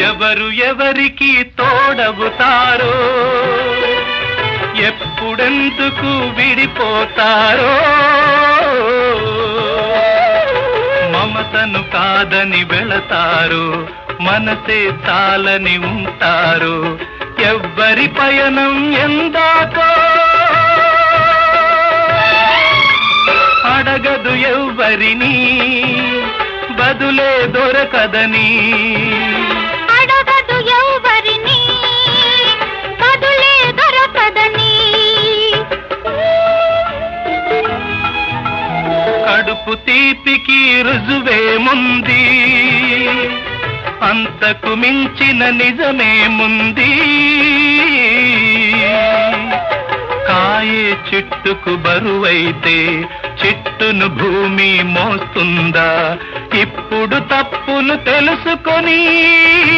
ఎవరు ఎవరికి తోడవుతారో? ఎప్పుడెందుకు విడిపోతారో? మమతను కాదని వెళతారు మనసే తాళని ఉంటారు. ఎవ్వరి పయనం ఎందాకో? అడగదు ఎవ్వరిని బదులే దొరకదని. కడుపు తీపికి రుజువేముంది? అంతకు మించిన నిజమేముంది? కాయే చిట్టుకు బరువైతే చిట్టును భూమి మోస్తుందా? ఇప్పుడు తప్పును తెలుసుకొని